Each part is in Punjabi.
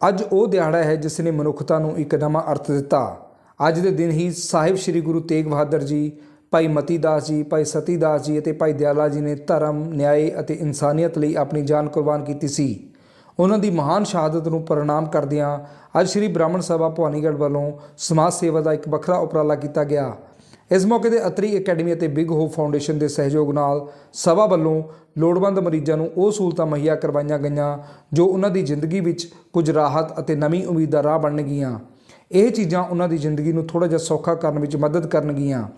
ਅੱਜ ਉਹ ਦਿਹਾੜਾ ਹੈ ਜਿਸ ਨੇ ਮਨੁੱਖਤਾ ਨੂੰ ਇੱਕ ਨਵਾਂ ਅਰਥ ਦਿੱਤਾ। ਅੱਜ ਦੇ ਦਿਨ ਹੀ ਸਾਹਿਬ ਸ੍ਰੀ ਗੁਰੂ ਤੇਗ ਬਹਾਦਰ ਜੀ, ਭਾਈ ਮਤੀ ਦਾਸ ਜੀ, ਭਾਈ ਸਤੀ ਦਾਸ ਜੀ ਅਤੇ ਭਾਈ ਦਿਆਲਾ ਜੀ ਨੇ ਧਰਮ ਨਿਆਂ ਅਤੇ ਇਨਸਾਨੀਅਤ ਲਈ ਆਪਣੀ ਜਾਨ ਕੁਰਬਾਨ ਕੀਤੀ ਸੀ। ਉਹਨਾਂ ਦੀ ਮਹਾਨ ਸ਼ਹਾਦਤ ਨੂੰ ਪ੍ਰਣਾਮ ਕਰਦਿਆਂ ਅੱਜ ਸ੍ਰੀ ਬ੍ਰਾਹਮਣ ਸਭਾ ਭਵਾਨੀਗੜ੍ਹ ਵੱਲੋਂ ਸਮਾਜ ਸੇਵਾ ਦਾ ਇੱਕ ਵੱਖਰਾ ਉਪਰਾਲਾ ਕੀਤਾ ਗਿਆ। ਇਸ ਮੌਕੇ ਤੇ ਅਤਰੀ ਅਕੈਡਮੀ ਅਤੇ ਬਿਗ ਹੋਪ ਫਾਊਂਡੇਸ਼ਨ ਦੇ ਸਹਿਯੋਗ ਨਾਲ ਸਭਾ ਵੱਲੋਂ ਲੋੜਵੰਦ ਮਰੀਜ਼ਾਂ ਨੂੰ ਉਹ ਸਹੂਲਤਾਂ ਮੁਹੱਈਆ ਕਰਵਾਈਆਂ ਗਈਆਂ, ਜੋ ਉਹਨਾਂ ਦੀ ਜ਼ਿੰਦਗੀ ਵਿੱਚ ਕੁਝ ਰਾਹਤ ਅਤੇ ਨਵੀਂ ਉਮੀਦ ਦਾ ਰਾਹ ਬਣਨਗੀਆਂ। ਇਹ ਚੀਜ਼ਾਂ ਉਹਨਾਂ ਦੀ ਜ਼ਿੰਦਗੀ ਨੂੰ ਥੋੜਾ ਜਿਹਾ ਸੌਖਾ ਕਰਨ ਵਿੱਚ ਮਦਦ ਕਰਨਗੀਆਂ।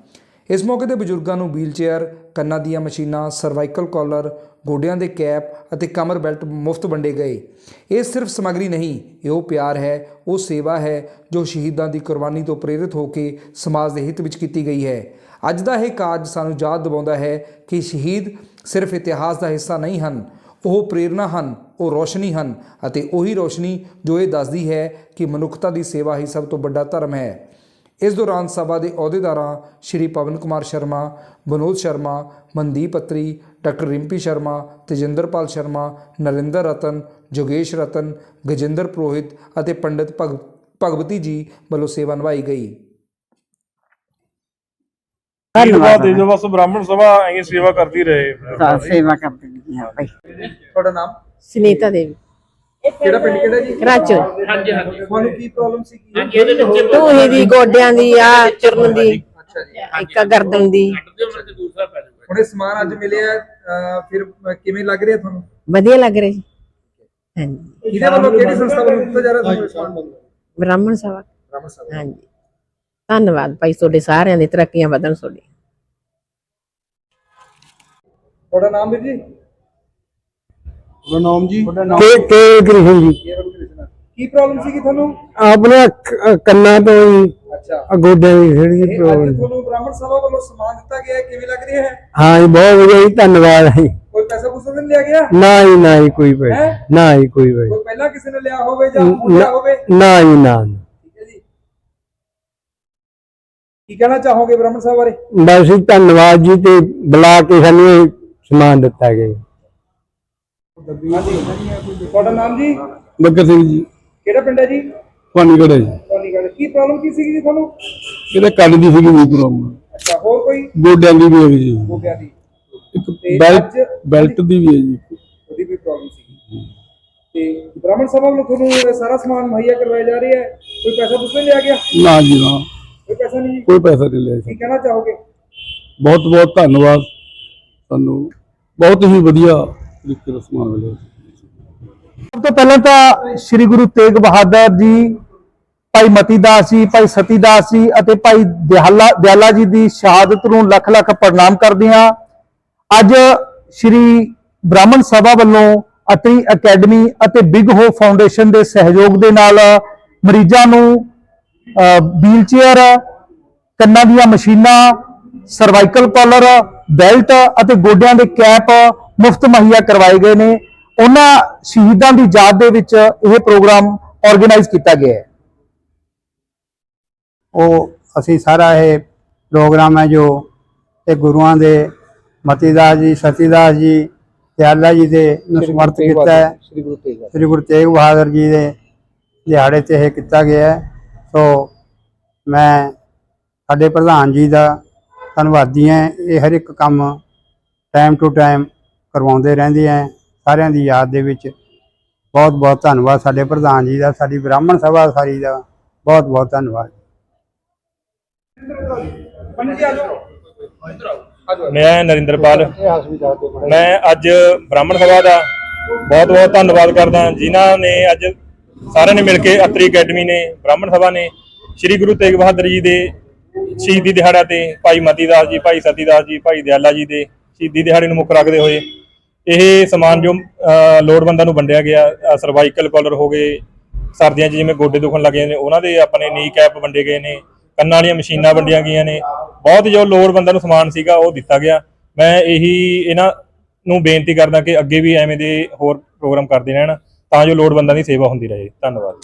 ਇਸ ਮੌਕੇ ਤੇ ਬਜ਼ੁਰਗਾਂ ਨੂੰ ਵੀਲਚੇਅਰ, ਕੰਨਾਂ ਦੀਆਂ ਮਸ਼ੀਨਾਂ, ਸਰਵਾਈਕਲ ਕਾਲਰ, ਗੋਡਿਆਂ ਦੇ ਕੈਪ ਅਤੇ ਕਮਰ ਬੈਲਟ ਮੁਫਤ ਵੰਡੇ ਗਏ। ਇਹ ਸਿਰਫ ਸਮੱਗਰੀ ਨਹੀਂ, ਇਹ ਉਹ ਪਿਆਰ ਹੈ, ਉਹ ਸੇਵਾ ਹੈ ਜੋ ਸ਼ਹੀਦਾਂ ਦੀ ਕੁਰਬਾਨੀ ਤੋਂ ਪ੍ਰੇਰਿਤ ਹੋ ਕੇ ਸਮਾਜ ਦੇ ਹਿੱਤ ਵਿੱਚ ਕੀਤੀ ਗਈ ਹੈ। ਅੱਜ ਦਾ ਇਹ ਕਾਰਜ ਸਾਨੂੰ ਯਾਦ ਦਿਵਾਉਂਦਾ ਹੈ ਕਿ ਸ਼ਹੀਦ ਸਿਰਫ ਇਤਿਹਾਸ ਦਾ ਹਿੱਸਾ ਨਹੀਂ ਹਨ, ਉਹ ਪ੍ਰੇਰਣਾ ਹਨ, ਉਹ ਰੋਸ਼ਨੀ ਹਨ ਅਤੇ ਉਹੀ ਰੋਸ਼ਨੀ ਜੋ ਇਹ ਦੱਸਦੀ ਹੈ ਕਿ ਮਨੁੱਖਤਾ ਦੀ ਸੇਵਾ ਹੀ ਸਭ ਤੋਂ ਵੱਡਾ ਧਰਮ ਹੈ। ਇਸ ਦੌਰਾਨ ਸਭਾ ਦੇ ਅਹੁਦੇਦਾਰਾਂ ਸ਼੍ਰੀ ਪਵਨ ਕੁਮਾਰ ਸ਼ਰਮਾ ਵਿਨੋਦ ਸ਼ਰਮਾ ਮਨਦੀਪ ਅਤਰੀ ਡਾਕਟਰ ਰਿੰਪੀ ਸ਼ਰਮਾ ਤੇਜਿੰਦਰਪਾਲ ਸ਼ਰਮਾ ਨਰਿੰਦਰ ਰਤਨ ਜੋਗੇਸ਼ ਰਤਨ ਗਜਿੰਦਰ ਪੁਰੋਹਿਤ ਅਤੇ ਪੰਡਿਤ ਭਗ ਭਗਵਤੀ ਜੀ ਵੱਲੋਂ ਸੇਵਾ ਨਿਭਾਈ ਗਈ। ਧੰਨਵਾਦ। ਦੇ ਜੋ ਬਸ ਬ੍ਰਾਹਮਣ ਸਭਾ ਐਂ ਸੇਵਾ ਕਰਦੀ ਰਹੇ। ਸੇਵਾ ਕਰਦੀ ਹਾਂ ਭਾਈ। ਤੁਹਾਡਾ ਨਾਮ? ਸੁਨੀਤਾ ਦੇਵੀ। ਕਿਹੜਾ ਪਿੰਡ ਕਿਹੜਾ ਜੀ? ਰਾਜੋ ਤੁਹਾਨੂੰ ਕੀ ਪ੍ਰੋਬਲਮ ਸੀ? ਕੀ ਢੂਹੀ ਦੀ ਗੋਡਿਆਂ ਦੀ ਆ ਚਰਨ ਦੀ ਅੱਛਾ ਜੀ। ਇੱਕ ਗਰਦਨ ਦੀ। ਹੁਣ ਇਹ ਸਮਾਨ ਅੱਜ ਮਿਲਿਆ ਅਹ, ਫਿਰ ਅਹ, ਕਿਵੇਂ ਲੱਗ ਰਿਹਾ ਤੁਹਾਨੂੰ? ਵਧੀਆ ਲੱਗ ਰਹੀ ਜੀ। ਹਾਂਜੀ। ਇਹਦੇ ਵੱਲੋਂ ਕਿਹੜੀ ਸੰਸਥਾ ਵੱਲੋਂ ਦਿੱਤਾ ਜਾ ਰਿਹਾ ਤੁਹਾਨੂੰ ਇਹ ਸਮਾਨ? ਬ੍ਰਾਹਮਣ ਸਭਾ। ਬ੍ਰਾਹਮਣ ਸਭਾ। ਹਾਂਜੀ। ਧੰਨਵਾਦ ਭਾਈ ਤੁਹਾਡੇ ਸਾਰਿਆਂ ਦੀ ਤਰੱਕੀਆਂ ਵਧਣ ਤੁਹਾਡੀ ਤੁਹਾਡਾ ਨਾਮ ਵੀਰ ਜੀ? ਪ੍ਰਣਾਮ ਜੀ? ਕੇ ਕੇ ਕ੍ਰਿਸ਼ਨ ਜੀ। ਕੀ ਪ੍ਰੋਬਲਮ ਸੀ ਕਿ ਤੁਹਾਨੂੰ? ਆਪਣੇ ਕੰਨਾਂ ਤੋਂ ਹੀ ਅੱਛਾ। ਆਹ ਗੋਡਿਆਂ ਦੀ ਥੋੜੀ ਇਹ ਜਿਹੀ ਅੱਜ ਪ੍ਰੋਬਲਮ ਤੁਹਾਨੂੰ ਬ੍ਰਾਹਮਣ ਸਭਾ ਵੱਲੋਂ ਸਮਾਨ ਦਿੱਤਾ ਗਿਆ ਹੈ, ਕਿਵੇਂ ਲੱਗ ਰਿਹਾ ਹੈ? ਹਾਂ ਜੀ ਬਹੁਤ ਵਧੀਆ ਜੀ ਧੰਨਵਾਦ ਹੈ ਜੀ। ਕੋਈ ਪੈਸਾ ਪੂਸਾ ਤਾਂ ਨਹੀਂ ਲਿਆ ਗਿਆ? ਨਾ ਜੀ ਨਾ ਜੀ ਕੋਈ ਹੈਂ? ਪੈਸਾ ਨਾ ਜੀ ਕੋਈ ਪੈਸਾ। ਕੋਈ ਪਹਿਲਾਂ ਕਿਸੇ ਨੇ ਲਿਆ ਹੋਵੇ ਜਾਂ ਹੁਣ ਲਿਆ ਹੋਵੇ? ਨਾ ਜੀ ਨਾ ਨਾ। ਠੀਕ ਹੈ ਜੀ। ਕੀ ਕਹਿਣਾ ਚਾਹੋਗੇ ਬ੍ਰਾਹਮਣ ਸਾਹਿਬ ਬਾਰੇ? ਬਸ ਜੀ ਧੰਨਵਾਦ ਜੀ ਤੇ ਬੁਲਾ ਕੇ ਸਾਨੂੰ ਇਹ ਸਮਾਨ ਦਿੱਤਾ ਗਿਆ ਜੀ। ਤੁਹਾਡਾ ਨਾਮ ਜੀ? ਬੱਗਰ ਸਿੰਘ ਜੀ। ਕਿਹੜਾ ਪਿੰਡ ਹੈ ਜੀ? ਪਾਣੀਗੜ ਜੀ। ਤੁਹਾਡੀ ਗੱਲ ਕੀ ਪ੍ਰੋਬਲਮ ਕੀ ਸੀਗੀ ਜੀ ਤੁਹਾਨੂੰ? ਇਹਦੇ ਕੰਨ ਦੀ ਸੀਗੀ ਵੀ ਪ੍ਰੋਬਲਮ ਅੱਛਾ ਹੋਰ ਕੋਈ? ਗੋਡਿਆਂ ਦੀ ਵੀ ਹੈਗੀ ਜੀ। ਹੋ ਗਿਆ ਦੀ। ਇੱਕ ਬੈਲਟ ਬੈਲਟ ਦੀ ਵੀ ਹੈ ਜੀ। ਉਹਦੀ ਵੀ ਪ੍ਰੋਬਲਮ ਸੀਗੀ। ਤੇ ਬ੍ਰਾਹਮਣ ਸਭਾ ਵੱਲੋਂ ਤੁਹਾਨੂੰ ਸਾਰਾ ਸਮਾਨ ਮੁਹੱਈਆ ਕਰਵਾਇਆ ਜਾ ਰਿਹਾ ਹੈ? ਕੋਈ ਪੈਸਾ ਨਹੀਂ ਲਿਆ ਗਿਆ? ਨਾ ਜੀ ਨਾ। ਕੋਈ ਪੈਸਾ ਨਹੀਂ ਜੀ? ਕੋਈ ਪੈਸਾ ਨਹੀਂ ਲਿਆ ਕੀ ਜੀ ਕਹਿਣਾ ਚਾਹੋਗੇ? ਬਹੁਤ ਬਹੁਤ ਧੰਨਵਾਦ। ਤੁਹਾਨੂੰ ਬਹੁਤ ਹੀ ਵਧੀਆ ਤਰੀਕੇ ਦਾ ਸਮਾਨ ਮਿਲਿਆ। ਸਭ ਤੋਂ ਪਹਿਲਾਂ ਤਾਂ ਸ੍ਰੀ ਗੁਰੂ ਤੇਗ ਬਹਾਦਰ ਜੀ, ਭਾਈ ਮਤੀ ਦਾਸ ਜੀ, ਭਾਈ ਸਤੀ ਦਾਸ ਜੀ ਅਤੇ ਭਾਈ ਦਿਆਲਾ ਦਿਆਲਾ ਜੀ ਦੀ ਸ਼ਹਾਦਤ ਨੂੰ ਲੱਖ ਲੱਖ ਪ੍ਰਣਾਮ ਕਰਦੇ ਹਾਂ। ਅੱਜ ਸ੍ਰੀ ਬ੍ਰਾਹਮਣ ਸਭਾ ਵੱਲੋਂ ਅਤਰੀ ਅਕੈਡਮੀ ਅਤੇ ਬਿਗ ਹੋ ਫਾਊਂਡੇਸ਼ਨ ਦੇ ਸਹਿਯੋਗ ਦੇ ਨਾਲ ਮਰੀਜ਼ਾਂ ਨੂੰ ਵੀਲਚੇਅਰ, ਕੰਨਾਂ ਦੀਆਂ ਮਸ਼ੀਨਾਂ, ਸਰਵਾਈਕਲ ਕਾਲਰ, ਬੈਲਟ ਅਤੇ ਗੋਡਿਆਂ ਦੇ ਕੈਪ ਮੁਫਤ ਮੁਹੱਈਆ ਕਰਵਾਏ ਗਏ ਨੇ। ਉਹਨਾਂ ਸ਼ਹੀਦਾਂ ਦੀ ਯਾਦ ਦੇ ਵਿੱਚ ਇਹ ਪ੍ਰੋਗਰਾਮ ਆਰਗੇਨਾਈਜ਼ ਕੀਤਾ ਗਿਆ ਹੈ। ਉਹ ਅਸੀਂ ਸਾਰਾ ਇਹ ਪ੍ਰੋਗਰਾਮ ਹੈ ਜੋ ਇਹ ਗੁਰੂਆਂ ਦੇ ਮਤੀਦਾਸ ਜੀ ਸਤੀਦਾਸ ਜੀ ਦਿਆਲਾ ਜੀ ਦੇ ਨੂੰ ਸਮਰਥ ਕੀਤਾ ਹੈ। ਸ੍ਰੀ ਗੁਰੂ ਤੇਗ ਸ੍ਰੀ ਗੁਰੂ ਤੇਗ ਬਹਾਦਰ ਜੀ ਦੇ ਦਿਹਾੜੇ ਤੇ ਇਹ ਕੀਤਾ ਗਿਆ ਹੈ। ਸੋ ਮੈਂ ਸਾਡੇ ਪ੍ਰਧਾਨ ਜੀ ਦਾ ਧੰਨਵਾਦੀ ਹਾਂ। ਇਹ ਹਰ ਇੱਕ ਕੰਮ ਟਾਈਮ ਟੂ ਟਾਈਮ ਕਰਵਾਉਂਦੇ ਰਹਿੰਦੇ ਆ ਸਾਰਿਆਂ ਦੀ ਯਾਦ ਦੇ ਵਿੱਚ। ਬਹੁਤ ਬਹੁਤ ਧੰਨਵਾਦ ਸਾਡੇ ਪ੍ਰਧਾਨ ਜੀ ਦਾ, ਸਾਡੀ ਬ੍ਰਾਹਮਣ ਸਭਾ ਸਾਰੀ ਦਾ। ਬਹੁਤ ਬਹੁਤ ਧੰਨਵਾਦ। ਪੰਡਿਤ ਜੀ ਆ ਮੈਂ ਨਰਿੰਦਰਪਾਲ। ਮੈਂ ਅੱਜ ਬ੍ਰਾਹਮਣ ਸਭਾ ਦਾ ਬਹੁਤ ਬਹੁਤ ਧੰਨਵਾਦ ਕਰਦਾ। ਜਿਨ੍ਹਾਂ ਨੇ ਅੱਜ ਸਾਰਿਆਂ ਨੇ ਮਿਲ ਕੇ ਅਤਰੀ ਅਕੈਡਮੀ ਨੇ, ਬ੍ਰਾਹਮਣ ਸਭਾ ਨੇ, ਸ੍ਰੀ ਗੁਰੂ ਤੇਗ ਬਹਾਦਰ ਜੀ ਦੇ ਸ਼ਹੀਦੀ ਦਿਹਾੜਾ ਤੇ ਭਾਈ ਮਤੀਦਾਸ ਜੀ, ਭਾਈ ਸਤੀਦਾਸ ਜੀ, ਭਾਈ ਦਿਆਲਾ ਜੀ ਦੇ ਸ਼ਹੀਦੀ ਦਿਹਾੜੇ ਨੂੰ ਮੁੱਖ ਰੱਖਦੇ ਹੋਏ ਇਹ ਸਮਾਨ ਜੋ ਲੋੜਵੰਦਾਂ ਨੂੰ ਵੰਡਿਆ ਗਿਆ ਸਰਵਾਈਕਲ ਕਾਲਰ ਹੋ ਗਏ, ਸਰਦੀਆਂ 'ਚ ਜਿਵੇਂ ਗੋਡੇ ਦੁਖਣ ਲੱਗੇ ਨੇ, ਉਹਨਾਂ ਦੇ ਆਪਣੇ ਨੀ ਕੈਪ ਵੰਡੇ ਗਏ ਨੇ, ਕੰਨਾਂ ਵਾਲੀਆਂ ਮਸ਼ੀਨਾਂ ਵੰਡੀਆਂ ਗਈਆਂ ਨੇ, ਬਹੁਤ ਜੋ ਲੋੜਵੰਦਾਂ ਨੂੰ ਸਮਾਨ ਸੀਗਾ ਉਹ ਦਿੱਤਾ ਗਿਆ। ਮੈਂ ਇਹੀ ਇਹਨਾਂ ਨੂੰ ਬੇਨਤੀ ਕਰਦਾ ਕਿ ਅੱਗੇ ਵੀ ਐਵੇਂ ਦੇ ਹੋਰ ਪ੍ਰੋਗਰਾਮ ਕਰਦੇ ਰਹਿਣ, ਤਾਂ ਜੋ ਲੋੜਵੰਦਾਂ ਦੀ ਸੇਵਾ ਹੁੰਦੀ ਰਹੇ। ਧੰਨਵਾਦ।